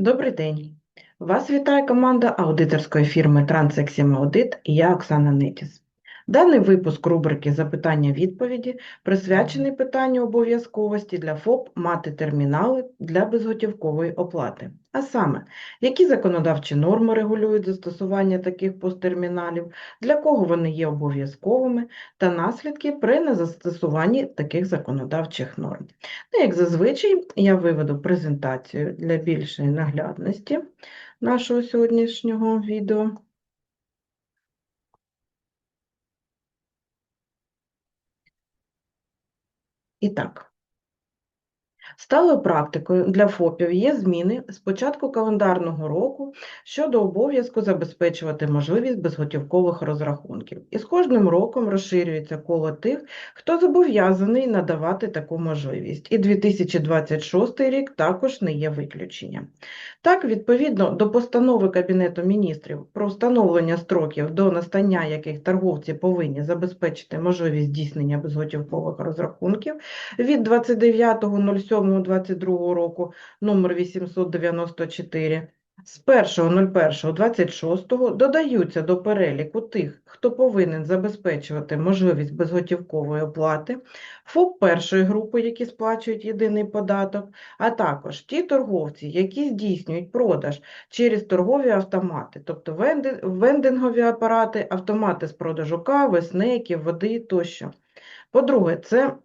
Добрий день. Вас вітає команда аудиторської фірми Transexim Audit і я Оксана Нетіс. Даний випуск рубрики Запитання-відповіді присвячений питанню обов'язковості для ФОП мати термінали для безготівкової оплати. А саме, які законодавчі норми регулюють застосування таких посттерміналів, для кого вони є обов'язковими, та наслідки при незастосуванні таких законодавчих норм. Ну, як зазвичай, я виведу презентацію для більшої наглядності нашого сьогоднішнього відео. І так. Сталою практикою для ФОПів є зміни з початку календарного року щодо обов'язку забезпечувати можливість безготівкових розрахунків. І з кожним роком розширюється коло тих, хто зобов'язаний надавати таку можливість. І 2026 рік також не є виключенням. Так, відповідно до постанови Кабінету міністрів про встановлення строків, до настання яких торговці повинні забезпечити можливість здійснення безготівкових розрахунків від 29.07.22 року номер 894 з 1.01.26 додаються до переліку тих, хто повинен забезпечувати можливість безготівкової оплати, ФОП першої групи, які сплачують єдиний податок, а також ті торговці, які здійснюють продаж через торгові автомати, тобто вендингові апарати, автомати з продажу кави, снеків, води тощо. По-друге, це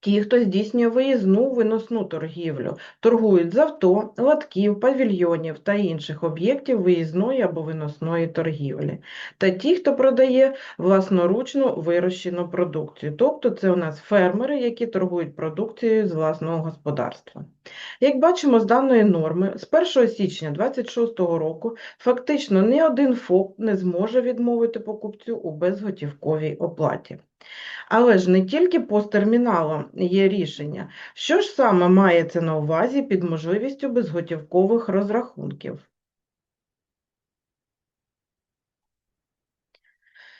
Ті, хто здійснює виїзну виносну торгівлю, торгують з авто, лотків, павільйонів та інших об'єктів виїзної або виносної торгівлі. Та ті, хто продає власноручно вирощену продукцію. Тобто це у нас фермери, які торгують продукцією з власного господарства. Як бачимо з даної норми, з 1 січня 2026 року фактично ні один ФОП не зможе відмовити покупцю у безготівковій оплаті. Але ж не тільки посттерміналом є рішення. Що ж саме мається на увазі під можливістю безготівкових розрахунків? Е, В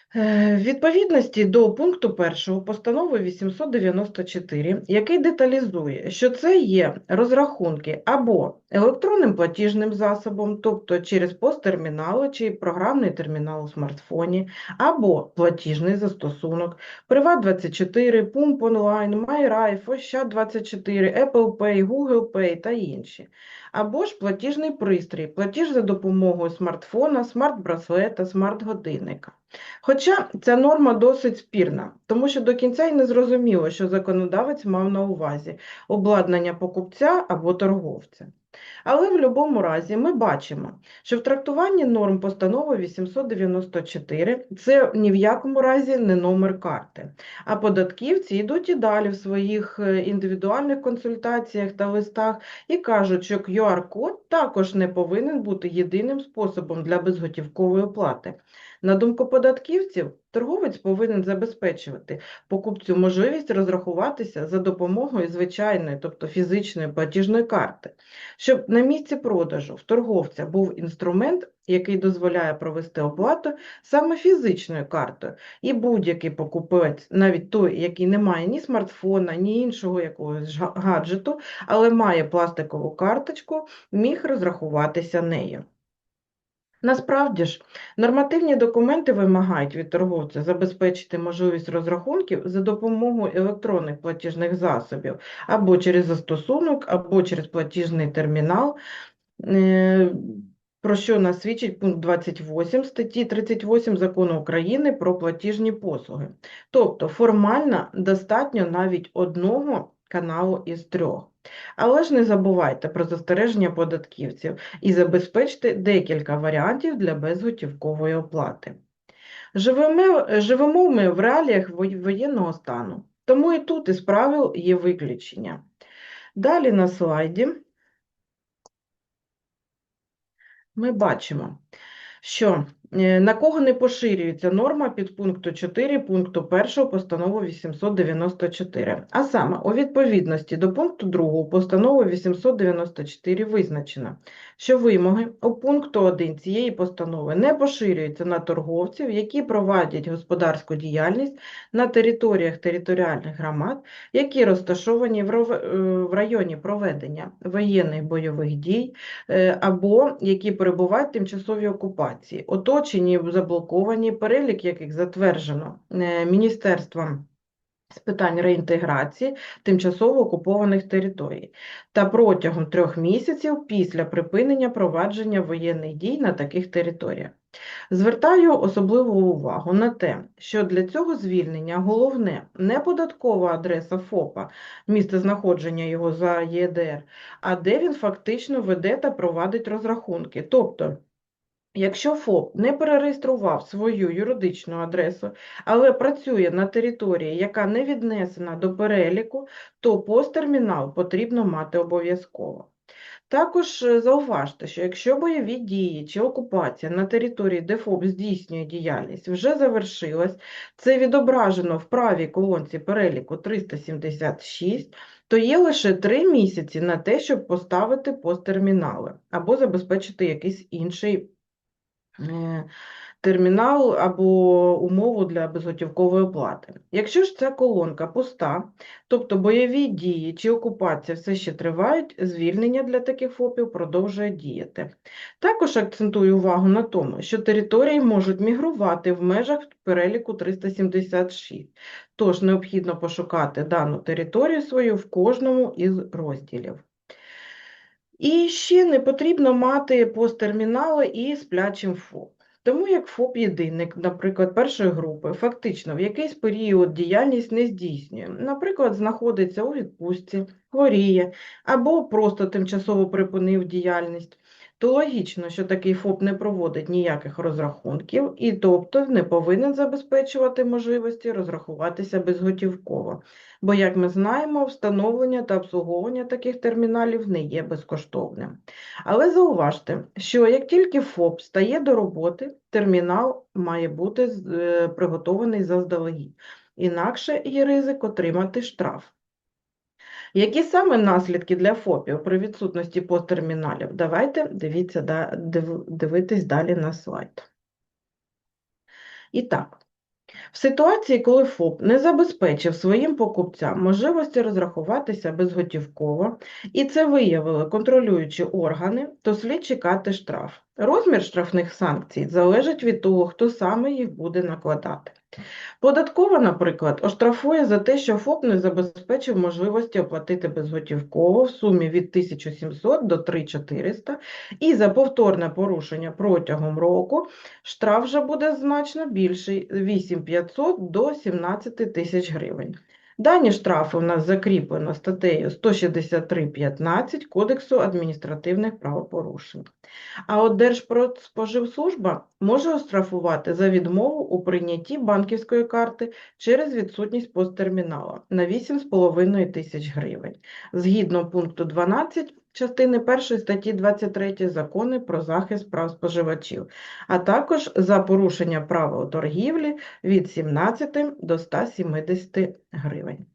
відповідності до пункту 1 постанови 894, який деталізує, що це є розрахунки або електронним платіжним засобом, тобто через посттермінали чи програмний термінал у смартфоні, або платіжний застосунок, Приват24, Pump Online, MyRife, Ощад24, Apple Pay, Google Pay та інші. Або ж платіжний пристрій, платіж за допомогою смартфона, смарт-браслета, смарт-годинника. Хоча ця норма досить спірна, тому що до кінця й не зрозуміло, що законодавець мав на увазі обладнання покупця або торговця. Але в будь-якому разі ми бачимо, що в трактуванні норм постанови 894 це ні в якому разі не номер карти. А податківці йдуть і далі в своїх е, індивідуальних консультаціях та листах і кажуть, що QR-код також не повинен бути єдиним способом для безготівкової оплати. На думку податківців, торговець повинен забезпечувати покупцю можливість розрахуватися за допомогою звичайної, тобто фізичної платіжної карти, щоб на місці продажу в торговця був інструмент, який дозволяє провести оплату саме фізичною картою. І будь-який покупець, навіть той, який не має ні смартфона, ні іншого якогось гаджету, але має пластикову карточку, міг розрахуватися нею. Насправді ж, нормативні документи вимагають від торговця забезпечити можливість розрахунків за допомогою електронних платіжних засобів або через застосунок, або через платіжний термінал, е, про що нас свідчить пункт 28 статті 38 Закону України про платіжні послуги. Тобто формально достатньо навіть одного каналу із трьох. Але ж не забувайте про застереження податківців і забезпечте декілька варіантів для безготівкової оплати. Живемо, ми в реаліях воєнного стану, тому і тут із правил є виключення. Далі на слайді ми бачимо, що На кого не поширюється норма підпункту 4 пункту 1 постанови 894? А саме, у відповідності до пункту 2 постанови 894 визначено, що вимоги у пункту 1 цієї постанови не поширюються на торговців, які проводять господарську діяльність на територіях територіальних громад, які розташовані в е, районі проведення воєнних бойових дій, е, або які перебувають в тимчасовій окупації, оточені, заблоковані, перелік яких затверджено е, Міністерством з питань реінтеграції тимчасово окупованих територій та протягом трьох місяців після припинення провадження воєнних дій на таких територіях. Звертаю особливу увагу на те, що для цього звільнення головне не податкова адреса ФОПа, місце знаходження його за ЄДР, а де він фактично веде та провадить розрахунки. Тобто, якщо ФОП не перереєстрував свою юридичну адресу, але працює на території, яка не віднесена до переліку, то посттермінал потрібно мати обов'язково. Також е, зауважте, що якщо бойові дії чи окупація на території, де ФОП здійснює діяльність, вже завершилась, це відображено в правій колонці переліку 376, то є лише 3 місяці на те, щоб поставити посттермінали або забезпечити якийсь інший термінал або умову для безготівкової оплати. Якщо ж ця колонка пуста, тобто бойові дії чи окупація все ще тривають, звільнення для таких ФОПів продовжує діяти. Також акцентую увагу на тому, що території можуть мігрувати в межах переліку 376, тож необхідно пошукати дану територію свою в кожному із розділів. І ще не потрібно мати посттермінали і сплячим ФОП. Тому як ФОП-єдинник, наприклад, першої групи, фактично в якийсь період діяльність не здійснює, наприклад, знаходиться у відпустці, хворіє або просто тимчасово припинив діяльність, то логічно, що такий ФОП не проводить ніяких розрахунків і тобто не повинен забезпечувати можливості розрахуватися безготівково. Бо, як ми знаємо, встановлення та обслуговування таких терміналів не є безкоштовним. Але зауважте, що як тільки ФОП стає до роботи, термінал має бути е, приготований заздалегідь, інакше є ризик отримати штраф. Які саме наслідки для ФОПів при відсутності посттерміналів? Давайте дивіться, дивитись далі на слайд. І так, в ситуації, коли ФОП не забезпечив своїм покупцям можливості розрахуватися безготівково, і це виявили контролюючі органи, то слід чекати штраф. Розмір штрафних санкцій залежить від того, хто саме їх буде накладати. Податкова, наприклад, оштрафує за те, що ФОП не забезпечив можливості оплатити безготівково в сумі від 1700 до 3400, і за повторне порушення протягом року штраф вже буде значно більший – 8500 до 17 тисяч гривень. Дані штрафи у нас закріплено статтею 163.15 Кодексу адміністративних правопорушень. А от Держпродспоживслужба може оштрафувати за відмову у прийнятті банківської карти через відсутність посттермінала на 8,5 тисяч гривень, згідно пункту 12 частини 1 статті 23 закони про захист прав споживачів, а також за порушення правил торгівлі від 17 до 170 гривень.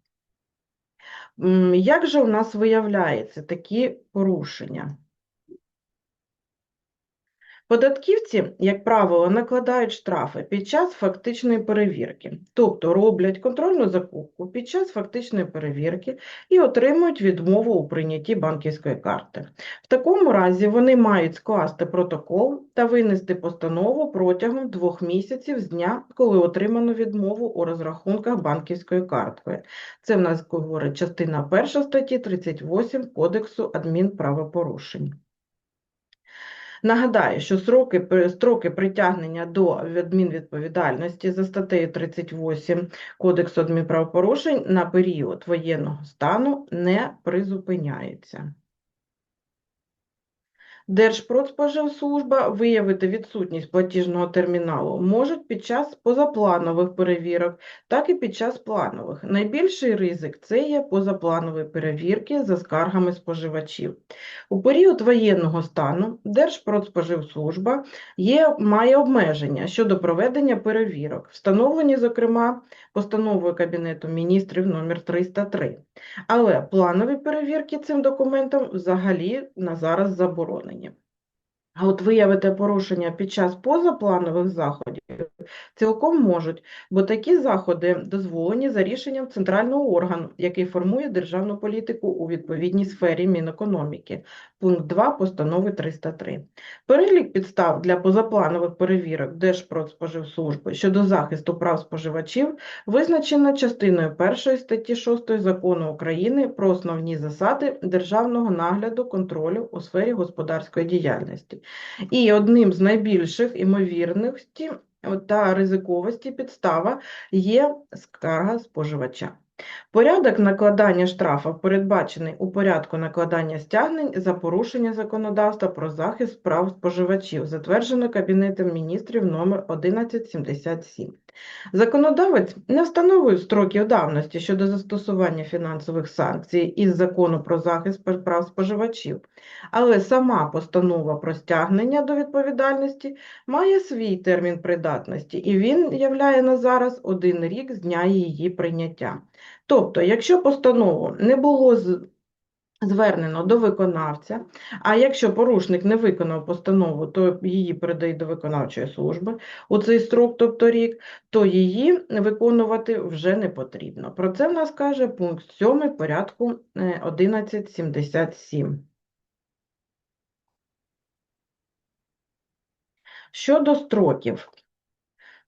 Як же у нас виявляються такі порушення? Податківці, як правило, накладають штрафи під час фактичної перевірки, тобто роблять контрольну закупку під час фактичної перевірки і отримують відмову у прийнятті банківської карти. В такому разі вони мають скласти протокол та винести постанову протягом двох місяців з дня, коли отримано відмову у розрахунках банківською карткою. Це в нас говорить частина 1 статті 38 Кодексу адмінправопорушень. Нагадаю, що сроки, строки притягнення до адмінвідповідальності за статтею 38 Кодексу адмінправопорушень на період воєнного стану не призупиняються. Держпродспоживслужба виявити відсутність платіжного терміналу можуть під час позапланових перевірок, так і під час планових. Найбільший ризик це є позапланові перевірки за скаргами споживачів. У період воєнного стану Держпродспоживслужба є, має обмеження щодо проведення перевірок, встановлені, зокрема, постановою Кабінету міністрів номер 303. Але планові перевірки цим документом взагалі на зараз заборонені. А от виявити порушення під час позапланових заходів цілком можуть, бо такі заходи дозволені за рішенням центрального органу, який формує державну політику у відповідній сфері Мінекономіки. Пункт 2 постанови 303. Перелік підстав для позапланових перевірок Держпродспоживслужби щодо захисту прав споживачів визначено частиною 1 статті 6 Закону України про основні засади державного нагляду контролю у сфері господарської діяльності. І одним з найбільших імовірності та ризиковості підстава є скарга споживача. Порядок накладання штрафу передбачений у порядку накладання стягнень за порушення законодавства про захист прав споживачів, затверджено Кабінетом міністрів номер 1177. Законодавець не встановлює строків давності щодо застосування фінансових санкцій із закону про захист прав споживачів, але сама постанова про стягнення до відповідальності має свій термін придатності, і він являє на зараз один рік з дня її прийняття. Тобто, якщо постанову не було звернено до виконавця, а якщо порушник не виконав постанову, то її передають до виконавчої служби у цей строк, тобто рік, то її виконувати вже не потрібно. Про це в нас каже пункт 7 порядку е, 1177. Щодо строків,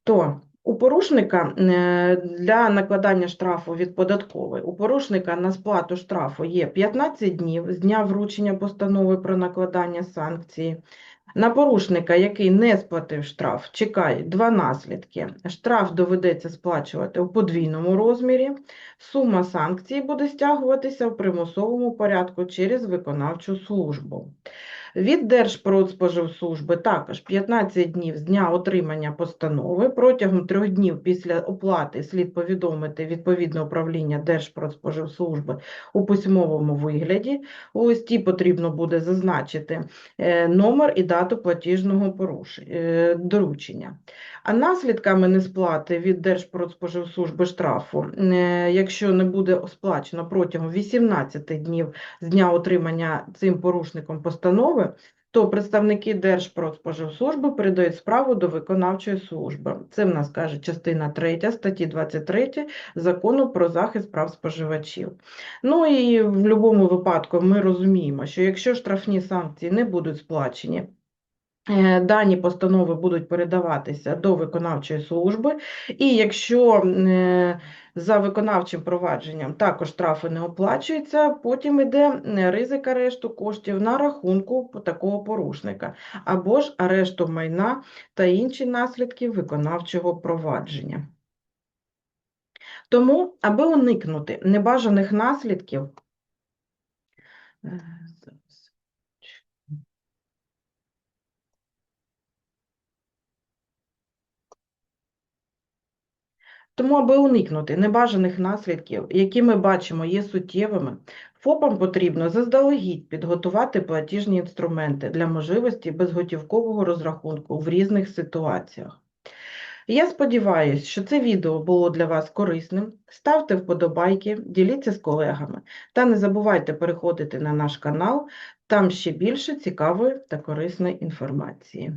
то у порушника е, для накладання штрафу від податкової, у порушника на сплату штрафу є 15 днів з дня вручення постанови про накладання санкції. На порушника, який не сплатив штраф, чекає два наслідки. Штраф доведеться сплачувати у подвійному розмірі. Сума санкцій буде стягуватися в примусовому порядку через виконавчу службу. Від Держпродспоживслужби також 15 днів з дня отримання постанови. Протягом трьох днів після оплати слід повідомити відповідне управління Держпродспоживслужби у письмовому вигляді. У листі потрібно буде зазначити е, номер і дату платіжного е, доручення. А наслідками несплати від Держпродспоживслужби штрафу, е, якщо не буде сплачено протягом 18 днів з дня отримання цим порушником постанови, то представники Держпродспоживслужби передають справу до виконавчої служби. Це в нас каже частина 3 статті 23 Закону про захист прав споживачів. Ну і в будь-якому випадку ми розуміємо, що якщо штрафні санкції не будуть сплачені, Дані постанови будуть передаватися до виконавчої служби, і якщо е, за виконавчим провадженням також штрафи не оплачуються, потім йде е, ризик арешту коштів на рахунку такого порушника, або ж арешту майна та інші наслідки виконавчого провадження. Тому, аби уникнути небажаних наслідків, Тому, аби уникнути небажаних наслідків, які ми бачимо є суттєвими, ФОПам потрібно заздалегідь підготувати платіжні інструменти для можливості безготівкового розрахунку в різних ситуаціях. Я сподіваюся, що це відео було для вас корисним. Ставте вподобайки, діліться з колегами та не забувайте переходити на наш канал, там ще більше цікавої та корисної інформації.